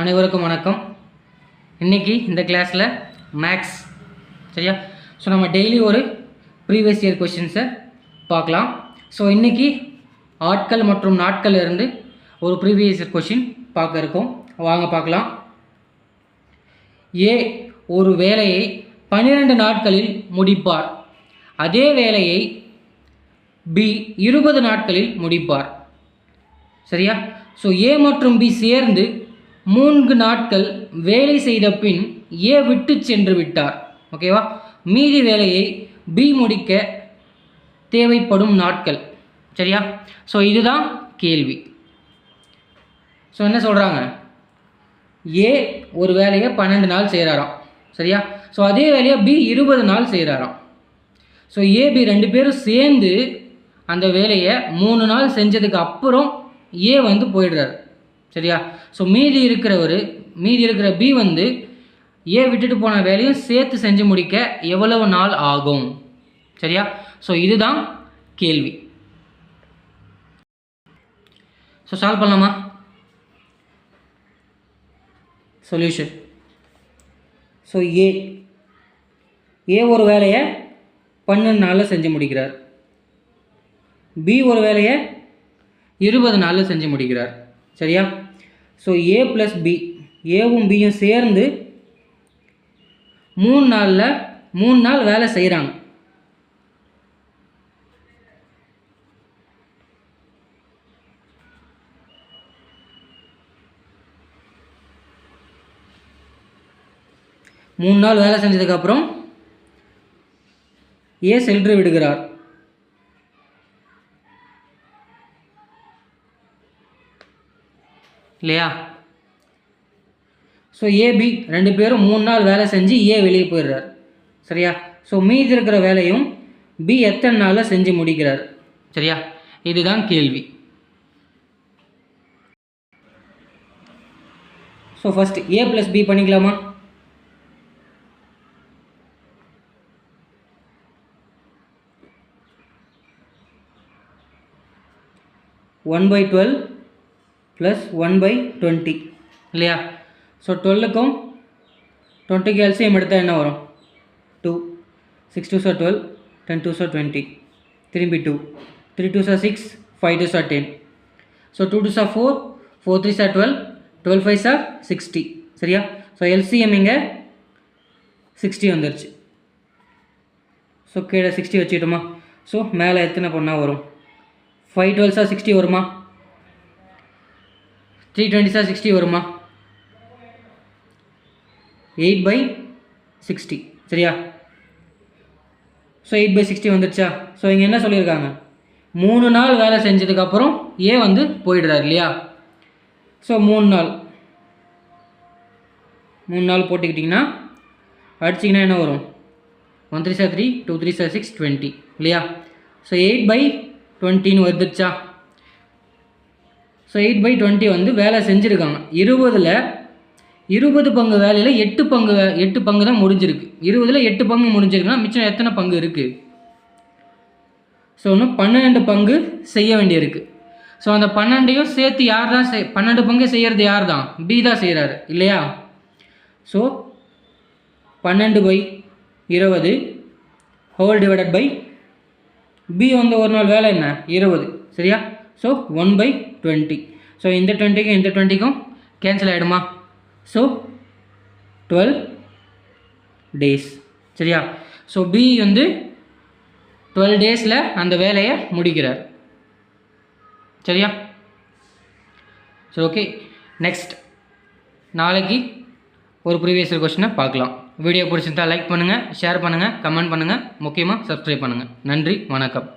அனைவருக்கும் வணக்கம். இன்னைக்கு இந்த கிளாஸில் மேக்ஸ் சரியா? ஸோ நம்ம டெய்லி ஒரு ப்ரீவியஸ் இயர் கொஷின்ஸை பார்க்கலாம். ஸோ இன்றைக்கி ஆட்கள் மற்றும் நாட்கள் இருந்து ஒரு ப்ரீவியஸ் இயர் கொஷின் பார்க்க இருக்கோம். வாங்க பார்க்கலாம். ஏ ஒரு வேலையை பன்னிரெண்டு நாட்களில் முடிப்பார். அதே வேலையை பி இருபது நாட்களில் முடிப்பார். சரியா? ஸோ ஏ மற்றும் பி சேர்ந்து மூன்று நாட்கள் வேலை செய்த பின் ஏ விட்டு சென்று விட்டார். ஓகேவா மீதி வேலையை பி முடிக்க தேவைப்படும் நாட்கள். சரியா? ஸோ இதுதான் கேள்வி. ஸோ என்ன சொல்கிறாங்க ஏ ஒரு வேலையை பன்னெண்டு நாள் செய்கிறாராம் சரியா? ஸோ அதே வேலையை பி இருபது நாள் செய்கிறாராம் ஸோ ஏபி ரெண்டு பேரும் சேர்ந்து அந்த வேலையை மூணு நாள் செஞ்சதுக்கு அப்புறம் ஏ வந்து போயிடுறாரு. சரியா? ஸோ மீதி இருக்கிறவர் மீதி இருக்கிற பி வந்து ஏ விட்டுட்டு போன வேலையும் சேர்த்து செஞ்சு முடிக்க எவ்வளவு நாள் ஆகும்? சரியா? ஸோ இதுதான் கேள்வி. ஸோ சால்வ் பண்ணலாமா? சொல்யூஷன் ஸோ ஏ ஏ ஒரு வேலையை பன்னெண்டு நாளில் செஞ்சு முடிக்கிறார். பி ஒரு வேலையை இருபது நாளில் செஞ்சு முடிக்கிறார். சரியா? ஸோ ஏ ப்ளஸ் பி ஏவும் பியும் சேர்ந்து மூணு நாளில் மூணு நாள் வேலை செய்கிறாங்க மூணு நாள் வேலை செஞ்சதுக்கப்புறம் ஏ சென்று விடுகிறார். இல்லையா? ஸோ ஏபி ரெண்டு பேரும் மூணு நாள் வேலை செஞ்சு ஏ வெளியே போயிடுறார். சரியா? ஸோ மீதி இருக்கிற வேலையும் பி எத்தனை நாளில் செஞ்சு முடிக்கிறார்? சரியா? இதுதான் கேள்வி. So first A plus B பண்ணிக்கலாமா? One by twelve plus one by twenty இல்லையா? ஸோ டுவெல்லுக்கும் டுவெண்ட்டிக்கு எல்சிஎம் எடுத்தால் என்ன வரும்? Two six two sir twelve ten two sir twenty திரும்பி two three two sir six five two sir ten so two two sir four four three sir twelve twelve five sir sixty சரியா? So LCM இங்கே sixty வந்துருச்சு. So கீழே sixty வச்சுக்கிட்டோமா? So மேலே எத்தனை பொண்ணாக வரும்? ஃபைவ் டுவெல் சார் சிக்ஸ்டி வருமா? த்ரீ டுவெண்ட்டி சார் சிக்ஸ்டி வருமா? எயிட் பை சிக்ஸ்டி சரியா? ஸோ எயிட் பை சிக்ஸ்டி வந்துடுச்சா? ஸோ இங்கே என்ன சொல்லியிருக்காங்க? மூணு நாள் வேலை செஞ்சதுக்கப்புறம் ஏ வந்து போயிடுறாரு இல்லையா? ஸோ மூணு நாள். மூணு நாள் போட்டுக்கிட்டிங்கன்னா அடிச்சிங்கன்னா என்ன வரும்? One three sir three two three sir six twenty இல்லையா? ஸோ எயிட் பை டுவெண்ட்டின்னு வந்துடுச்சா? ஸோ எயிட் பை டுவெண்ட்டி வந்து வேலை செஞ்சுருக்காங்க. இருபதில் இருபது பங்கு வேலையில் எட்டு பங்கு எட்டு பங்கு தான் முடிஞ்சிருக்கு. இருபதில் எட்டு பங்கு முடிஞ்சிருக்குன்னா மிச்சம் எத்தனை பங்கு இருக்குது ஸோ இன்னும் பன்னெண்டு பங்கு செய்ய வேண்டியிருக்கு. ஸோ அந்த பன்னெண்டையும் சேர்த்து யார் தான் செய் பன்னெண்டு பங்கு செய்கிறது யார் தான் பி தான் செய்கிறாரு இல்லையா? ஸோ பன்னெண்டு பை இருபது ஹோல் டிவைடட் பை பி வந்து ஒரு நாள் வேலை என்ன? இருபது சரியா? So one by twenty so இந்த டுவெண்ட்டிக்கும் இந்த டுவெண்ட்டிக்கும் கேன்சல் ஆகிடுமா ஸோ டுவெல் டேஸ் சரியா? ஸோ பி வந்து டுவெல் டேஸில் அந்த வேலையை முடிக்கிறார். சரியா? சரி ஓகே நெக்ஸ்ட் நாளைக்கு ஒரு ப்ரீவியஸ் கொஸ்டினை பார்க்கலாம். வீடியோ பிடிச்சிருந்தா லைக் பண்ணுங்கள் ஷேர் பண்ணுங்கள் கமெண்ட் பண்ணுங்கள் முக்கியமாக சப்ஸ்கிரைப் பண்ணுங்கள் நன்றி வணக்கம்.